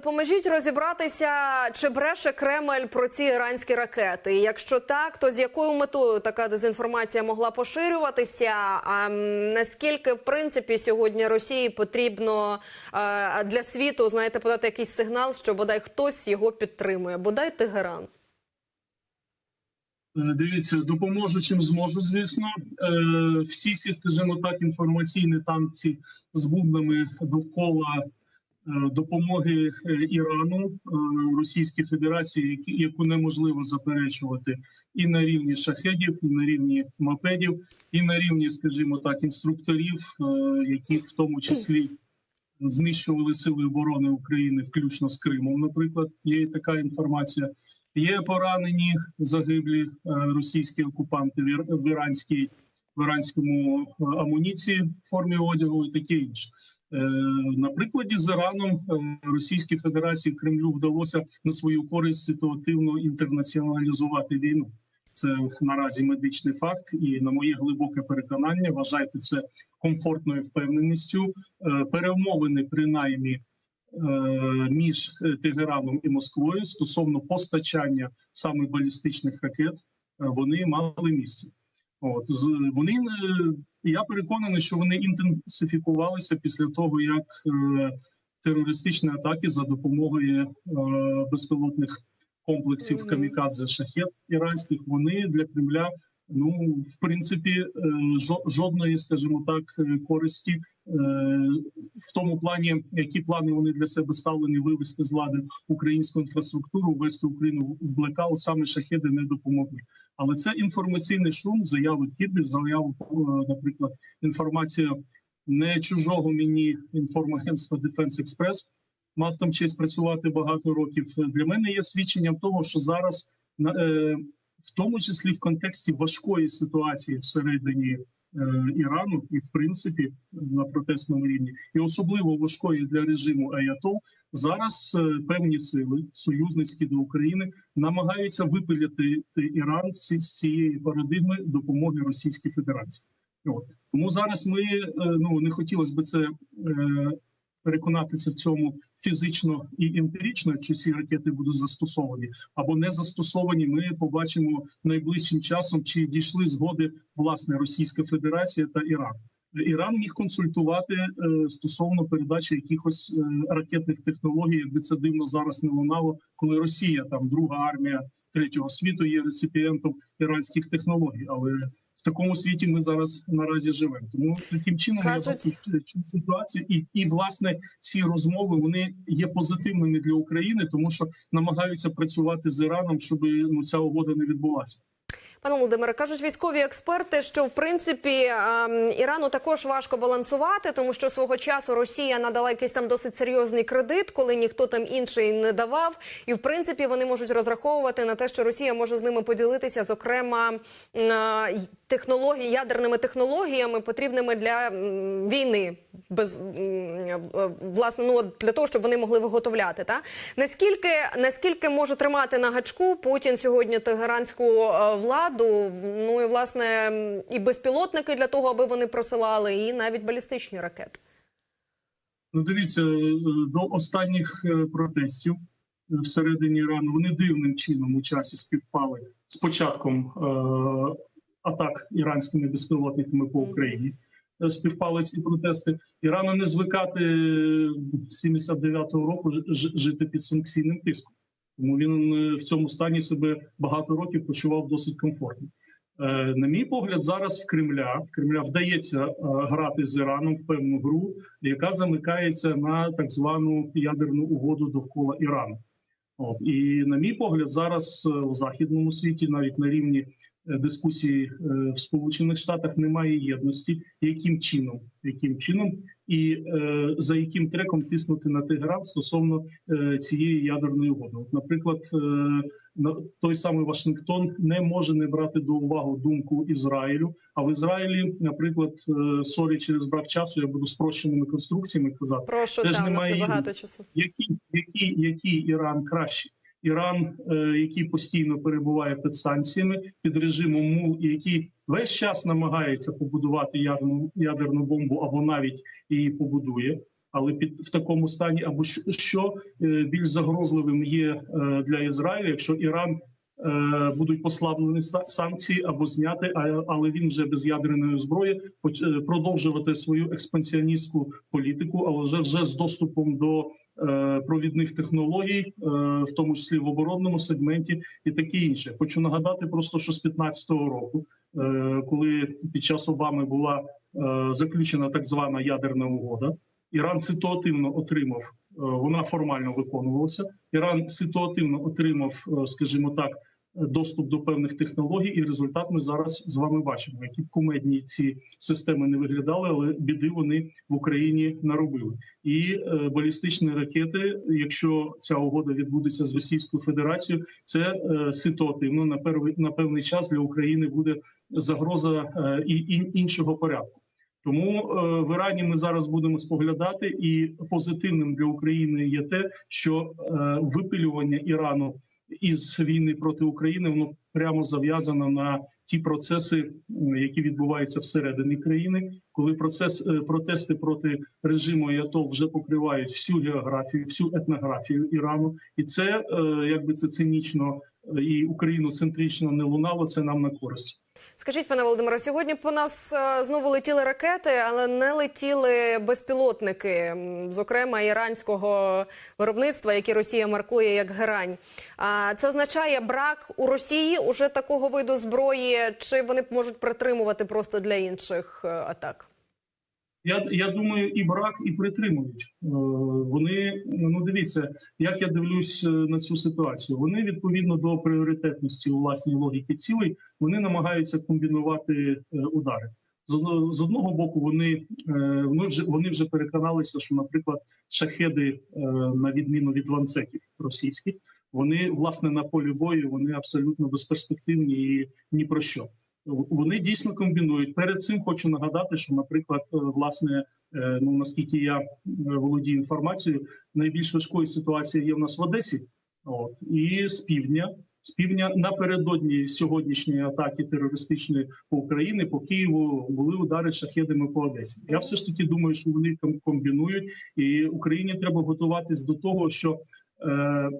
допоможіть розібратися, чи бреше Кремль про ці іранські ракети. Якщо так, то з якою метою така дезінформація могла поширюватися? А наскільки в принципі сьогодні Росії потрібно е, для світу знаєте подати якийсь сигнал, що бодай хтось його підтримує, бодай Тегеран? Е, Дивіться, допоможу чим зможу, звісно. Е, Всі ці, скажімо так, інформаційні танці з бубнами довкола допомоги е, Ірану е, Російській Федерації, які- яку неможливо заперечувати і на рівні шахедів, і на рівні мопедів, і на рівні, скажімо так, інструкторів, е, яких в тому числі знищували сили оборони України, включно з Кримом. Наприклад, є така інформація. Є поранені загиблі е, російські окупанти в іранській в іранському е, амуніції в формі одягу і таке інше. Е, На прикладі з Іраном е, Російській Федерації Кремлю вдалося на свою користь ситуативно інтернаціоналізувати війну. Це наразі медичний факт, і на моє глибоке переконання, вважайте це комфортною впевненістю. Е, Перемовини принаймні між Тегераном і Москвою стосовно постачання саме балістичних ракет, вони мали місце. От вони е, я переконаний, що вони інтенсифікувалися після того, як е, терористичні атаки за допомогою е, безпілотних комплексів камікадзе шахет іранських вони для Кремля. Ну, в принципі, е, жо- жодної, скажімо так, е, користі е, в тому плані, які плани вони для себе ставлені вивести з лади українську інфраструктуру, ввести Україну в- блекаут, саме шахеди не допомогли. Але це інформаційний шум, заяви Кірбі, заяви, е, наприклад, інформація не чужого мені інформагентства Defense Express, мав там честь працювати багато років. Для мене є свідченням того, що зараз в тому числі в контексті важкої ситуації всередині е, Ірану і в принципі на протестному рівні, і особливо важкої для режиму Аятол, зараз е, певні сили союзницькі до України намагаються випиляти Іран з цієї парадигми допомоги Російській Федерації. От тому зараз ми е, ну не хотілося б це. Переконатися в цьому фізично і емпірично, чи ці ракети будуть застосовані або не застосовані. Ми побачимо найближчим часом, чи дійшли згоди власне Російська Федерація та Іран. Іран міг консультувати е, стосовно передачі якихось е, ракетних технологій, якби це дивно зараз не лунало, коли Росія там друга армія третього світу є реципієнтом іранських технологій. Але в такому світі ми зараз наразі живемо. Тому таким чином Кажуть- я бачу цю ситуацію, і, і власне ці розмови вони є позитивними для України, тому що намагаються працювати з Іраном, щоб ну ця угода не відбулася. Пане Володимире, кажуть військові експерти, що в принципі ем, Ірану також важко балансувати, тому що свого часу Росія надала якийсь там досить серйозний кредит, коли ніхто там інший не давав. І в принципі вони можуть розраховувати на те, що Росія може з ними поділитися, зокрема е, технології ядерними технологіями, потрібними для війни, без м, е, власне, ну для того, щоб вони могли виготовляти. Та наскільки наскільки може тримати на гачку Путін сьогодні тегеранську е, владу? Ну і власне і безпілотники для того, аби вони просилали, і навіть балістичні ракети. Ну, дивіться, е, до останніх е, протестів е, всередині Ірану вони дивним чином у часі співпали з початком е, атак іранськими безпілотниками по Україні. Співпали ці протести. Ірану не звикати е, з 79-го року жити під санкційним тиском. Тому він е, в цьому стані себе багато років почував досить комфортно. Е, На мій погляд, зараз в Кремля в Кремля вдається е, грати з Іраном в певну гру, яка замикається на так звану ядерну угоду довкола Ірану. От і на мій погляд, зараз у західному світі, навіть на рівні дискусії в Сполучених Штатах, немає єдності, яким чином, яким чином і е, за яким треком тиснути на Тегеран стосовно е, цієї ядерної угоди. От, наприклад, е, той самий Вашингтон не може не брати до уваги думку Ізраїлю. А в Ізраїлі, наприклад, е, сорі через брак часу, я буду спрощеними конструкціями казати Прошу Теж та у нас немає небагато їду. часу. який, який, який Іран кращий? Іран, е, який постійно перебуває під санкціями, під режимом МУЛ, і який весь час намагається побудувати ядерну ядерну бомбу або навіть її побудує. Але під в такому стані, або що, е, більш загрозливим є е, для Ізраїля, якщо Іран будуть послаблені са- санкції або зняти, але він вже без ядерної зброї е, продовжувати свою експансіоністську політику, але вже вже з доступом до е, провідних технологій, е, в тому числі в оборонному сегменті, і таке інше. Хочу нагадати просто, що з 15-го року, е, коли під час Обами була е, заключена так звана ядерна угода. Іран ситуативно отримав, е, вона формально виконувалася. Іран ситуативно отримав, е, скажімо так, доступ до певних технологій, і результат ми зараз з вами бачимо. Які б кумедні ці системи не виглядали, але біди вони в Україні наробили. І е, балістичні ракети, якщо ця угода відбудеться з Російською Федерацією, це е, ситуативно на певний на певний час для України буде загроза е, і, іншого порядку. Тому в Ірані ми зараз будемо споглядати, і позитивним для України є те, що випилювання Ірану із війни проти України воно прямо зав'язано на ті процеси, які відбуваються всередині країни, коли процес е, протести проти режиму ЯТО вже покривають всю географію, всю етнографію Ірану, і це е, якби це цинічно е, і україноцентрично не лунало. Це нам на користь. Скажіть, пане Володимире, сьогодні по нас е, знову летіли ракети, але не летіли безпілотники, зокрема іранського виробництва, які Росія маркує як герань. А це означає брак у Росії уже такого виду зброї, чи вони можуть притримувати просто для інших е, атак? Я, я думаю, і брак, і притримують. Е, Вони ну дивіться, як я дивлюсь е, на цю ситуацію. Вони відповідно до пріоритетності у власній логіки цілей вони намагаються комбінувати е, удари. З одного, боку, вони, вони вже вони вже переконалися, що, наприклад, шахеди, на відміну від ланцетів російських, вони власне на полі бою вони абсолютно безперспективні і ні про що. Вони дійсно комбінують. Перед цим хочу нагадати, що, наприклад, е, власне, е, ну наскільки я е, володію інформацією, найбільш важкою ситуація є в нас в Одесі. От і з півдня, з півдня напередодні сьогоднішньої атаки терористичної по Україні по Києву були удари шахедами по Одесі. Я все ж таки думаю, що вони ком- комбінують, і Україні треба готуватись до того, що. Е,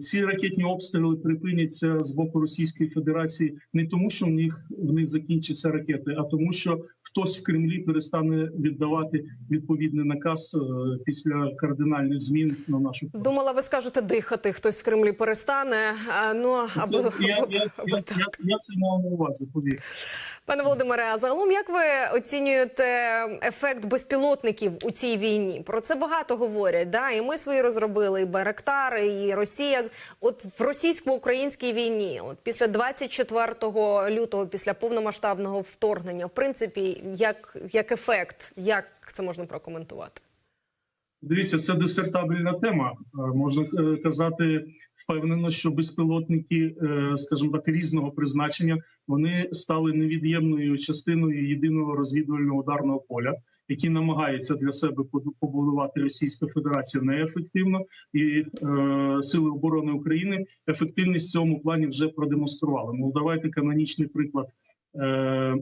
ці ракетні обстріли припиняться з боку Російської Федерації не тому, що в них в них закінчаться ракети, а тому, що хтось в Кремлі перестане віддавати відповідний наказ е, після кардинальних змін на нашу площу. Думала, ви скажете дихати. Хтось з Кремлі перестане. Ну Це, або, я, я, я, я, я це мав на увазі. Повір. Пане Володимире, а загалом як ви оцінюєте ефект безпілотників у цій війні? Про це багато говорять. Да? І ми свої розробили, і Байрактари, і Росія. От в російсько-українській війні, от після 24 лютого, після повномасштабного вторгнення, в принципі, як, як ефект, як це можна прокоментувати? Дивіться, це дисертабельна тема. Е, Можна е, казати впевнено, що безпілотники, е, скажімо так, різного призначення вони стали невід'ємною частиною єдиного розвідувального ударного поля, який намагається для себе поб- побудувати Російська Федерація неефективно, і е, сили оборони України ефективність в цьому плані вже продемонстрували. Ну давайте канонічний приклад е,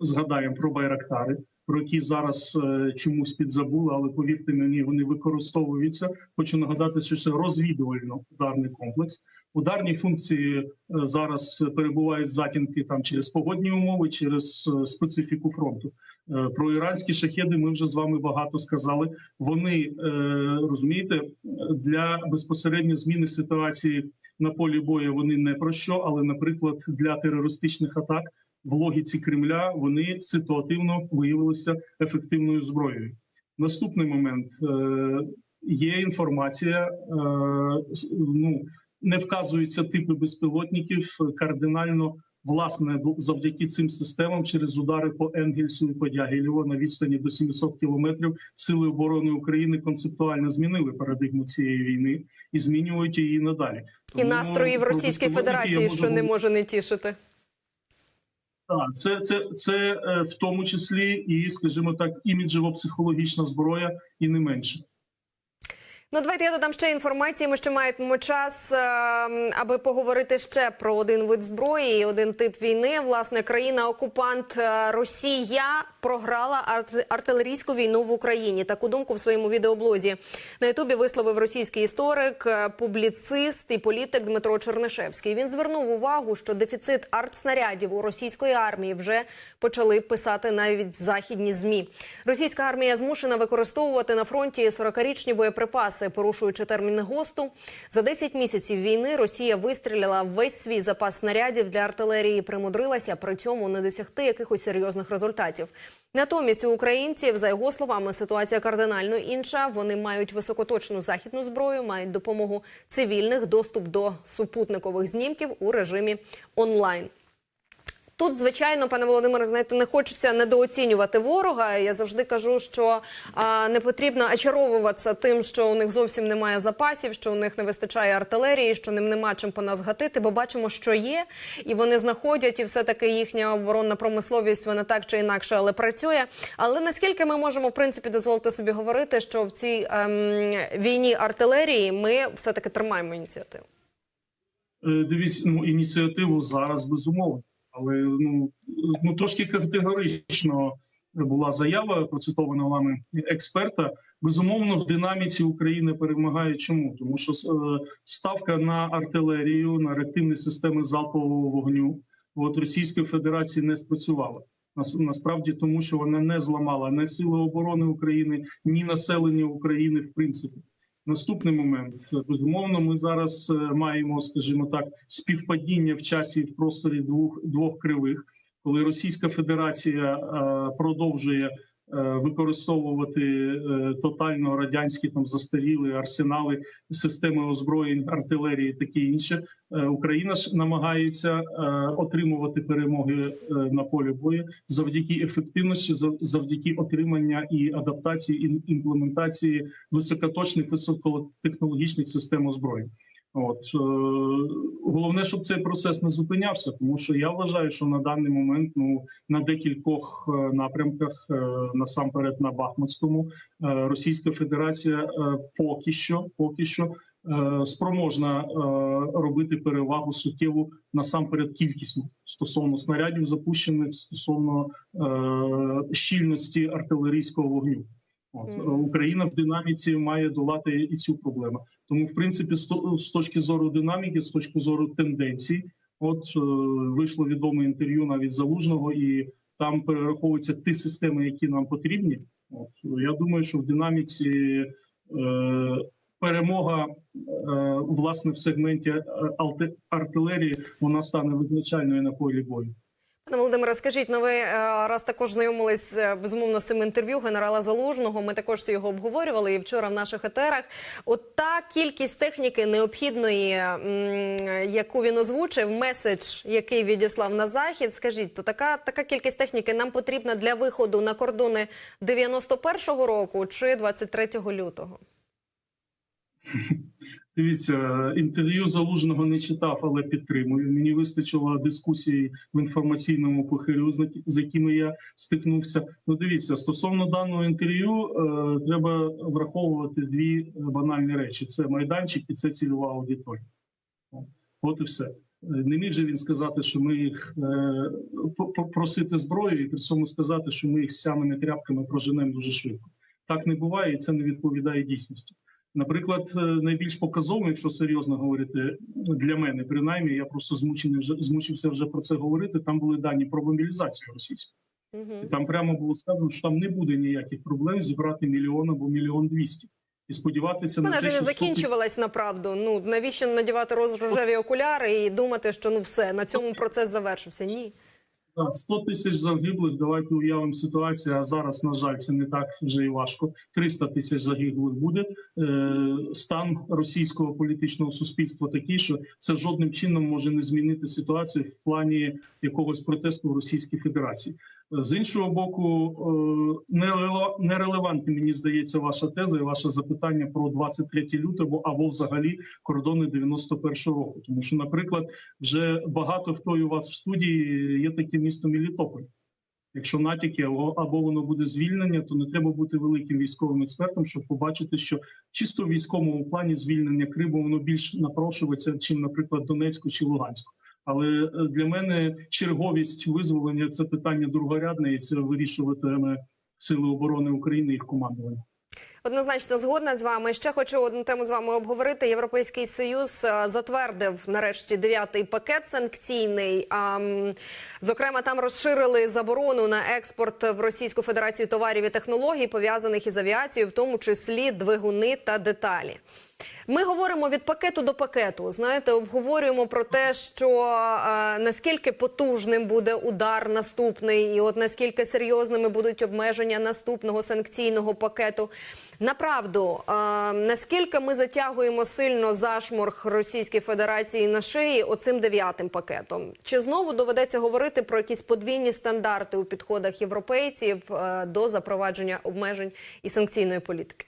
згадаємо про байрактари про які зараз е, чомусь підзабули, але повірте мені, вони використовуються. Хочу нагадати, що це розвідувально-ударний комплекс. Ударні функції е, зараз перебувають затінки там через погодні умови, через е, специфіку фронту. Про іранські шахеди ми вже з вами багато сказали. Вони розумієте для безпосередньо зміни ситуації на полі бою. Вони не про що, але, наприклад, для терористичних атак в логіці Кремля вони ситуативно виявилися ефективною зброєю. Наступний момент е, є інформація. Е, ну не вказуються типи безпілотників кардинально. Власне, завдяки цим системам через удари по Енгельсу і по Дягілєво на відстані до 700 кілометрів сили оборони України концептуально змінили парадигму цієї війни і змінюють її надалі. І Тому настрої в Російській Федерації, що не може не тішити. Так, це, це, це е, в тому числі і, скажімо так, іміджево-психологічна зброя, і не менше. Ну, давайте я додам ще інформації. Ми ще маємо час, е, аби поговорити ще про один вид зброї і один тип війни. Власне, країна-окупант е, Росія програла арт- артилерійську війну в Україні. Таку думку в своєму відеоблозі на Ютубі висловив російський історик, е, публіцист і політик Дмитро Чернишевський. Він звернув увагу, що дефіцит артснарядів у російської армії вже почали писати навіть західні змі. Російська армія змушена використовувати на фронті 40-річні боєприпаси, порушуючи терміни ГОСТу. За 10 місяців війни Росія вистріляла весь свій запас снарядів для артилерії, примудрилася при цьому не досягти якихось серйозних результатів. Натомість у українців, за його словами, ситуація кардинально інша. Вони мають високоточну західну зброю, мають допомогу цивільних, доступ до супутникових знімків у режимі онлайн. Тут, звичайно, пане Володимире, знаєте, не хочеться недооцінювати ворога. Я завжди кажу, що а, не потрібно очаровуватися тим, що у них зовсім немає запасів, що у них не вистачає артилерії, що ним нема чим по нас гатити, бо бачимо, що є, і вони знаходять, і все таки їхня оборонна промисловість вона так чи інакше, але працює. Але наскільки ми можемо в принципі дозволити собі говорити, що в цій ем, війні артилерії ми все таки тримаємо ініціативу? Е, Дивіться, ну ініціативу зараз безумовно, але ну, ну трошки категорично була заява процитована вами експерта. Безумовно, в динаміці України перемагає. Чому? Тому що е, ставка на артилерію, на реактивні системи залпового вогню от Російської Федерації не спрацювала. Нас- Насправді, тому що вона не зламала ні сили оборони України, ні населення України в принципі. Наступний момент. Безумовно, ми зараз е, маємо, скажімо так, співпадіння в часі і в просторі двох двох кривих, коли Російська Федерація е, продовжує використовувати е, тотально радянські там застаріли арсенали, системи озброєнь, артилерії, таке інше. Е, Україна ж намагається е, отримувати перемоги е, на полі бою завдяки ефективності, зав- завдяки отримання і адаптації і імплементації високоточних високотехнологічних систем озброєнь. От е, головне, щоб цей процес не зупинявся, тому що я вважаю, що на даний момент ну на декількох е, напрямках, е, насамперед на Бахмутському, Російська Федерація поки що, поки що спроможна робити перевагу суттєву насамперед кількісню стосовно снарядів запущених стосовно щільності артилерійського вогню. От Україна в динаміці має долати і цю проблему. Тому, в принципі, з з точки зору динаміки, з точки зору тенденцій, от е, вийшло відоме інтерв'ю навіть залужного, і там перераховуються ті системи, які нам потрібні. От я думаю, що в динаміці е, перемога е, власне в сегменті е, артилерії вона стане визначальною на полі бою. Пане Володимире, скажіть, ну ви е, раз також знайомились е, безумовно з цим інтерв'ю генерала Залужного. Ми також його обговорювали і вчора в наших етерах. От та кількість техніки необхідної, яку він озвучив, меседж, який відіслав на захід. Скажіть, то така така кількість техніки нам потрібна для виходу на кордони 91-го року чи 23 лютого? Дивіться, інтерв'ю залужного не читав, але підтримую. Мені вистачило дискусії в інформаційному похирю, з якими я стикнувся. Ну, дивіться, стосовно даного інтерв'ю, е, треба враховувати дві банальні речі: це майданчик і це цільова аудиторія. От і все. Не міг же він сказати, що ми їх е, просити зброю, і при цьому сказати, що ми їх з самими тряпками проженемо дуже швидко. Так не буває, і це не відповідає дійсності. Наприклад, е, найбільш показовим, якщо серйозно говорити для мене, принаймні, я просто змучений вже змучився вже про це говорити. Там були дані про мобілізацію російську. І там прямо було сказано, що там не буде ніяких проблем зібрати мільйон або мільйон двісті. І сподіватися на Вона те, ж що не 100 тисяч- закінчувалась направду. Ну навіщо надівати роз- рожеві окуляри і думати, що ну все на цьому процес завершився? Ні. Так, 100 тисяч загиблих. Давайте уявимо ситуацію. А зараз, на жаль, це не так вже і важко. 300 тисяч загиблих буде. Е, стан російського політичного суспільства такий, що це жодним чином може не змінити ситуацію в плані якогось протесту в Російській Федерації. З іншого боку, е, нереле- нерелевантним, мені здається, ваша теза і ваше запитання про 23 лютого або взагалі кордони 91-го року. Тому що, наприклад, вже багато хто у вас в студії є таке місто Мелітополь. Якщо натяки або воно буде звільнення, то не треба бути великим військовим експертом, щоб побачити, що чисто в військовому плані звільнення Криму воно більш напрошується, чим, наприклад, Донецьку чи Луганську. Але е, для мене черговість визволення це питання другорядне, і це вирішуватиме сили оборони України і їх командування. Однозначно згодна з вами. Ще хочу одну тему з вами обговорити. Європейський союз е, затвердив нарешті дев'ятий пакет санкційний. А, зокрема, там розширили заборону на експорт в Російську Федерацію товарів і технологій, пов'язаних із авіацією, в тому числі двигуни та деталі. Ми говоримо від пакету до пакету. Знаєте, обговорюємо про те, що е, наскільки потужним буде удар наступний, і от наскільки серйозними будуть обмеження наступного санкційного пакету. Направду, е, наскільки ми затягуємо сильно зашморг Російської Федерації на шиї оцим дев'ятим пакетом? Чи знову доведеться говорити про якісь подвійні стандарти у підходах європейців е, до запровадження обмежень і санкційної політики?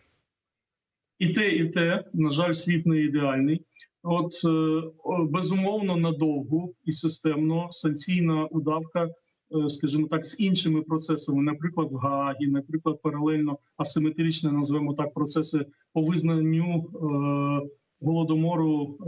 І те, і те, на жаль, світ не ідеальний. От е, безумовно, надовго і системно санкційна удавка, е, скажімо так, з іншими процесами, наприклад, в Гаагі, наприклад, паралельно асиметрично назвемо так процеси по визнанню е, голодомору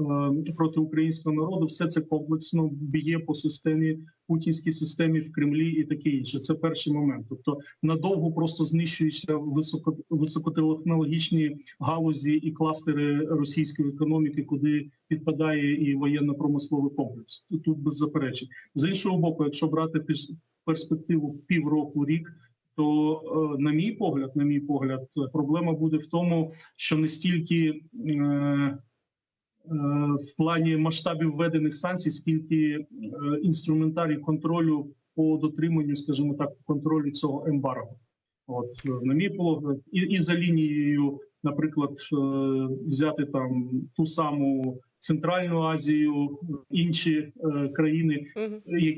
е, проти українського народу. Все це комплексно б'є по системі путінській системі в Кремлі і таке інше. Це перший момент. Тобто надовго просто знищуються високо високотехнологічні галузі і кластери російської економіки, куди підпадає і воєнно-промисловий комплекс. Тут без заперечень. З іншого боку, якщо брати перспективу півроку рік. То, е, на мій погляд, на мій погляд, проблема буде в тому, що не стільки е, е, в плані масштабів введених санкцій, скільки інструментарій контролю по дотриманню, скажімо так, контролю цього ембарго. От на мій погляд, і, і за лінією, наприклад, взяти там ту саму Центральну Азію, інші е, країни,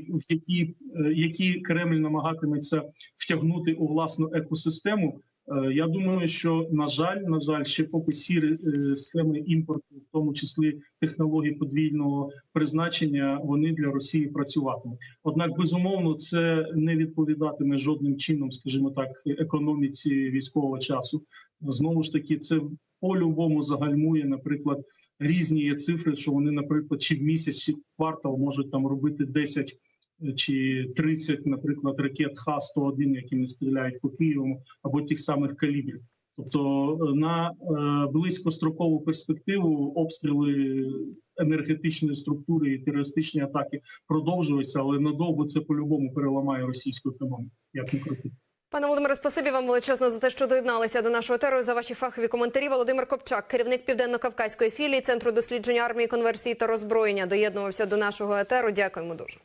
в які, е, які Кремль намагатиметься втягнути у власну екосистему. Е, Я думаю, що на жаль, на жаль, ще поки сірі е, схеми імпорту, в тому числі технологій подвійного призначення, вони для Росії працюватимуть. Однак, безумовно, це не відповідатиме жодним чином, скажімо так, економіці військового часу. Знову ж таки, це по-любому загальмує, наприклад, різні є цифри, що вони, наприклад, чи в місяць, чи в квартал можуть там робити 10 чи 30, наприклад, ракет Х-101, якими стріляють по Києву, або тих самих калібрів. Тобто е, на е, близькострокову перспективу обстріли енергетичної структури і терористичні атаки продовжуються, але надовго це по-любому переламає російську економіку. Як не крути. Пане Володимире, спасибі вам величезно за те, що доєдналися до нашого етеру, за ваші фахові коментарі. Володимир Копчак, керівник південно-кавказької філії Центру дослідження армії, конверсії та роззброєння, доєднувався до нашого етеру. Дякуємо дуже.